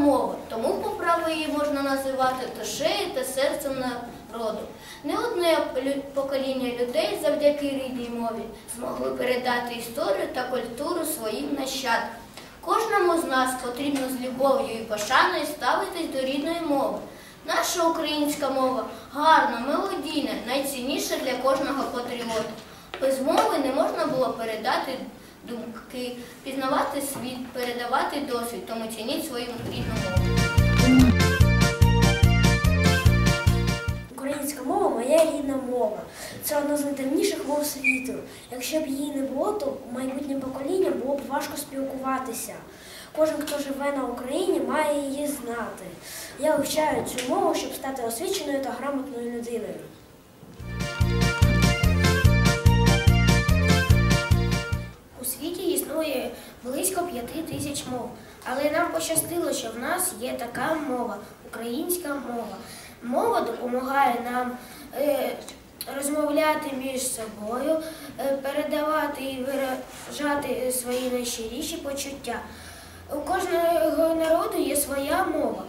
мова, тому по праву її можна називати душею та серцем народу. Не одне покоління людей завдяки рідній мові змогли передати історію та культуру своїм нащадкам. Кожному з нас потрібно з любов'ю і пошаною ставитись до рідної мови. Наша українська мова гарна, мелодійна, найцінніша для кожного патріота. Без мови не можна було передати думки, пізнавати світ, передавати досвід, тому цініть свою рідну мову. Українська мова моя рідна мова. Це одна з найдавніших мов світу. Якщо б її не було, то майбутнім поколінням було б важко спілкуватися. Кожен, хто живе на Україні, має її знати. Я вивчаю цю мову, щоб стати освіченою та грамотною людиною. Близько п'яти тисяч мов, але нам пощастило, що в нас є така мова українська мова. Мова допомагає нам е, розмовляти між собою, е, передавати і виражати свої найщиріші почуття. У кожного народу є своя мова.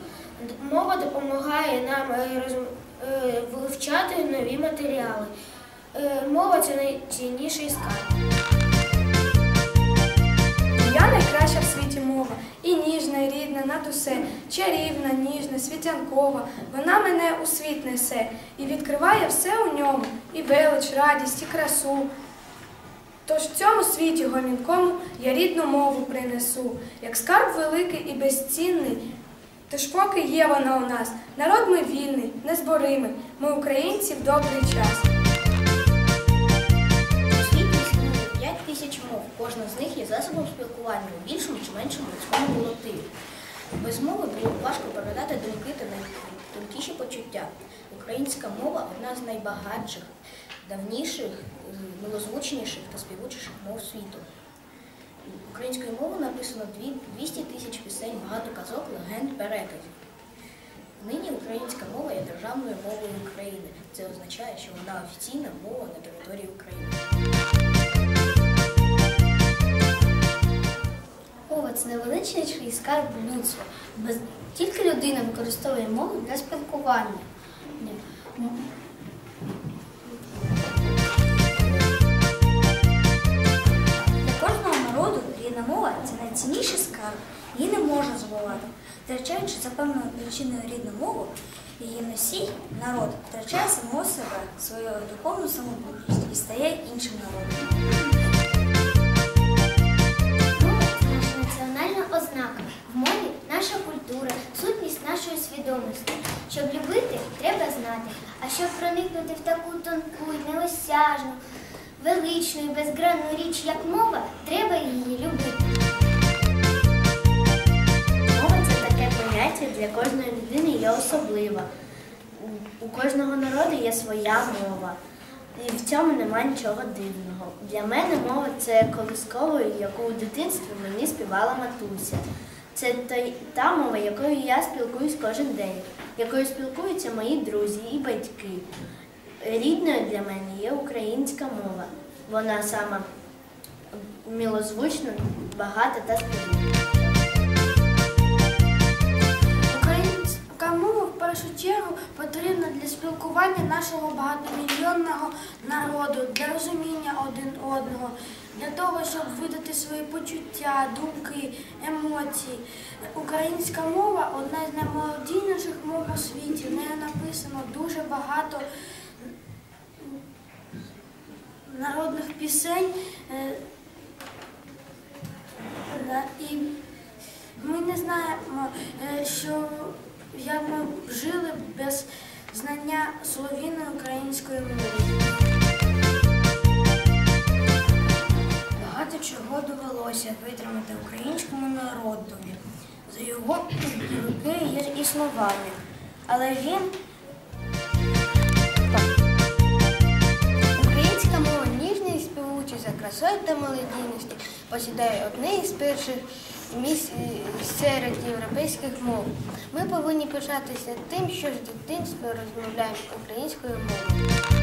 Мова допомагає нам е, роз- е, вивчати нові матеріали. Е, Мова це найцінніший скарб. Найкраща в світі мова, і ніжна, і рідна над усе, чарівна, ніжна, світянкова. Вона мене у світ несе і відкриває все у ньому, і велич, радість, і красу. Тож в цьому світі гомінкому я рідну мову принесу, як скарб великий і безцінний. Тож поки є вона у нас, народ ми вільний, незборимий, ми українці в добрий час. Кожна з них є засобом спілкування у більшому чи меншому людському колективі. Без мови було важко передати думки та найтонкіші почуття. Українська мова одна з найбагатших, давніших, милозвучніших та співучіших мов світу. Українською мовою написано 200 тисяч пісень, багато казок, легенд, переказів. Нині українська мова є державною мовою України. Це означає, що вона офіційна мова на території України. Скарб людства. Без... Тільки людина використовує мову для спілкування. Для кожного народу рідна мова це найцінніший скарб. Її не можна забувати. Втрачаючи за певною причиною рідну мову, її носій, народ, втрачає самого себе, свою духовну самобутність і стає іншим народом. Свідомості. Щоб любити, треба знати. А щоб проникнути в таку тонку, й неосяжну, величну і безгранну річ, як мова, треба її любити. Мова це таке поняття для кожної людини є особлива. У- кожного народу є своя мова. І в цьому немає нічого дивного. Для мене мова це колисковою, яку у дитинстві мені співала матуся. Це та мова, якою я спілкуюсь кожен день, якою спілкуються мої друзі і батьки. Рідною для мене є українська мова. Вона сама милозвучна, багата та співуча. Українська мова в першу чергу потрібна для спілкування нашого багатомільйонного народу, для розуміння один одного, щоб видати свої почуття, думки, емоції. Українська мова одна з наймолодійніших мов у світі. В неї написано дуже багато народних пісень. е, І ми не знаємо, е, що як ми жили без знання солов'їної української мови. Багато чого довелося витримати українському народові за його роки існування. Але він Українська мова ніжна і співуча за красою та мелодійністю посідає одне із перших місць серед європейських мов. Ми повинні пишатися тим, що з дитинства розмовляємо українською мовою.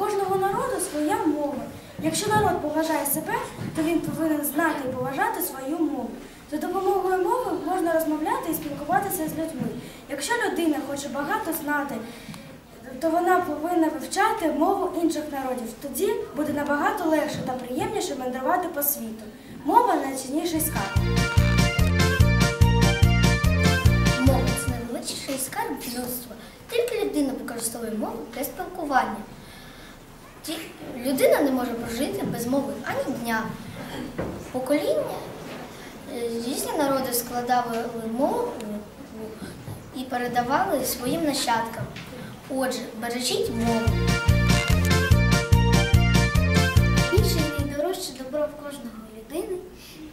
Кожного народу своя мова. Якщо народ поважає себе, то він повинен знати і поважати свою мову. За допомогою мови можна розмовляти і спілкуватися з людьми. Якщо людина хоче багато знати, то вона повинна вивчати мову інших народів. Тоді буде набагато легше та приємніше мандрувати по світу. Мова найцінніший скарб. Мова це найвеличніший скарб людства. Тільки людина використовує мову для спілкування. Людина не може прожити без мови ані дня. Покоління е, різні народи складали мову і передавали своїм нащадкам. Отже, бережіть мову. Більше найдорожче добро в кожного людини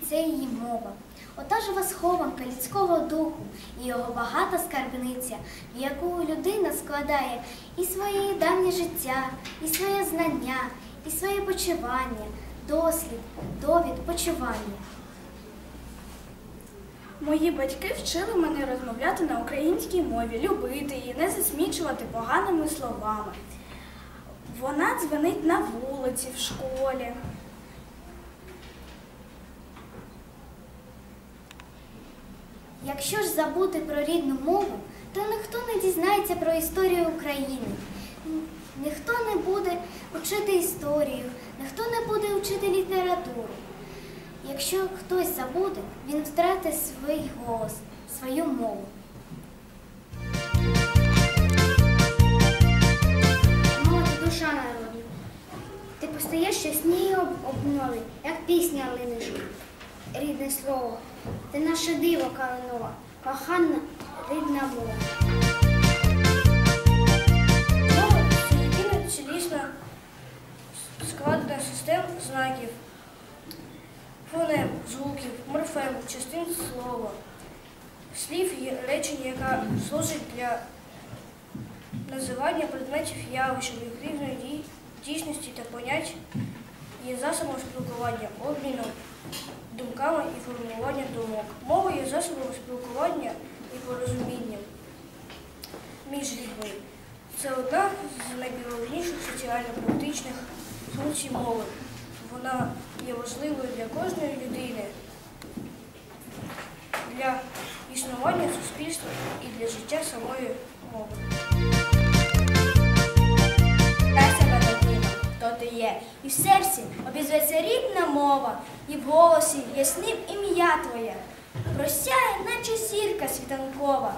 це її мова. Ота жива схованка людського духу і його багата скарбниця, в яку людина складає і своє давнє життя, і своє знання, і своє почування, дослід, довід, почування. Мої батьки вчили мене розмовляти на українській мові, любити її, не засмічувати поганими словами. Вона дзвонить на вулиці, в школі. Якщо ж забути про рідну мову, то ніхто не дізнається про історію України. Ніхто не буде вчити історію, ніхто не буде вчити літературу. Якщо хтось забуде, він втратить свій голос, свою мову. Мова душа народу. Ти постаєш щасні обнови, як пісня линеш рідне слово. Ти наше диво калинова, кохана рідна мова. Мова це єдина цілісна складена система знаків, фонем, звуків, морфем, частин слова, слів і речень, яка служить для називання предметів явищ, об'єктивної дій- дійсності та понять, є засобом спілкування, обміну думками і формування думок. Мова є засобом спілкування і порозуміння між людьми. Це одна з найбільших соціально-практичних функцій мови. Вона є важливою для кожної людини, для існування суспільства і для життя самої мови. Хто є. І в серці обізветься рідна мова, і в голосі ясним ім'я твоє. Просяє, наче зірка світанкова,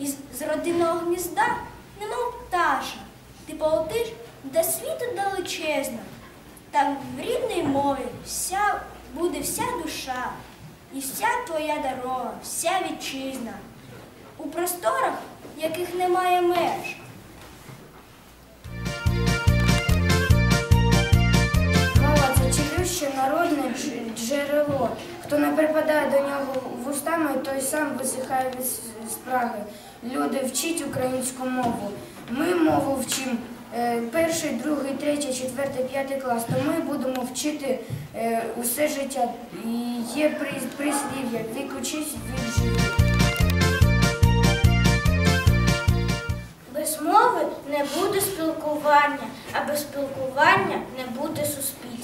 і з родинного гнізда, немов пташа. Ти полетиш до світу далечезно. Там в рідній мові вся, буде вся душа, і вся твоя дорога, вся вітчизна. У просторах, яких немає меж. Це народне джерело. Хто не припадає до нього вустами, той сам висихає від спраги. Люди, вчіть українську мову. Ми мову вчимо е, перший, другий, третій, четвертий, п'ятий клас, то ми будемо вчити е, усе життя. І є прислів'я, вік учись, вік живі. Без мови не буде спілкування, а без спілкування не буде суспільства.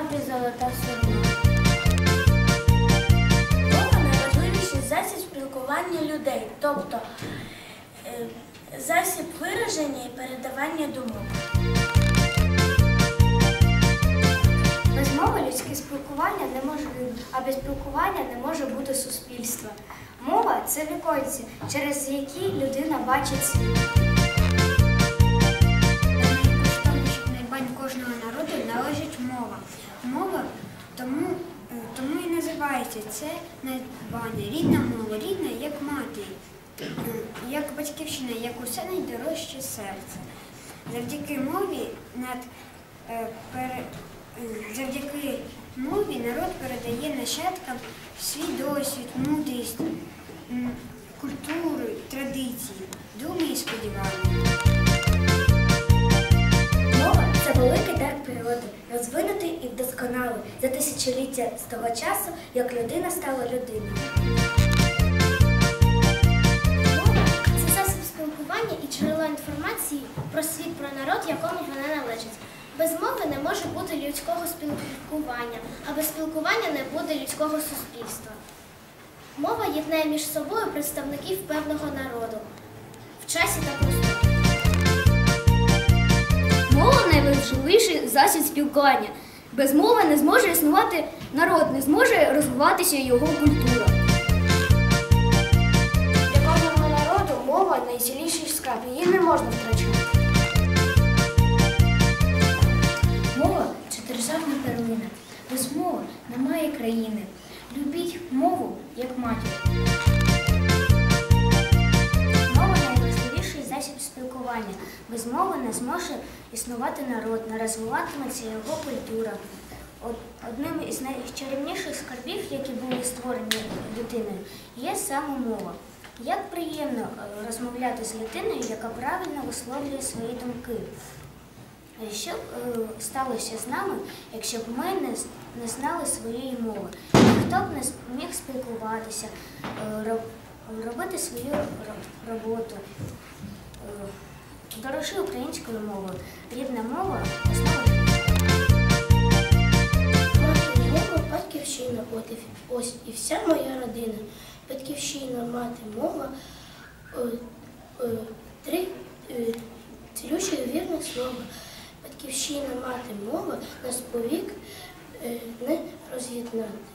Правди золота сорма. Мова найважливіший засіб спілкування людей, тобто е, засіб вираження і передавання думок. Без мови людське спілкування неможливе, а без спілкування не може бути суспільства. Мова це віконці, через які людина бачить світ. Мова тому, е, тому і називається це надбання. Рідна мова, рідна як мати, е, як батьківщина, як усе найдорожче серце. Завдяки мові над е, пере, завдяки мові народ передає нащадкам свій досвід, мудрість, культуру, традиції, думи і сподівання. Розвинутий і вдосконалий за тисячоліття з того часу, як людина стала людиною. Мова це спілкування і джерело інформації про світ, про народ, якому вона належить. Без мови не може бути людського спілкування, а без спілкування не буде людського суспільства. Мова єднає між собою представників певного народу в часі та просторі. Найважливіший засіб спілкування. Без мови не зможе існувати народ, не зможе розвиватися його культура. Для кожного народу мова найціліший скарб, її не можна втрачати. Мова це державна перлина. Без мови немає країни. Любіть мову як матір. Спілкування. Без мови не зможе існувати народ, не розвиватиметься його культура. Одним із найчарівніших скарбів, які були створені людиною, є саме мова. Як приємно е, розмовляти з людиною, яка правильно висловлює свої думки. Що б е, сталося з нами, якщо б ми не, знали своєї мови? Ніхто б не зміг спілкуватися, е, робити свою ро- роботу. Дорожи українською мовою. Рідна мова основа. Мова, батьківщина, от і, ось і вся моя родина. Батьківщина, мати, мова, е, е, три е, цілющих вірних слова. Батьківщина, мати, мова нас повік не роз'єднати.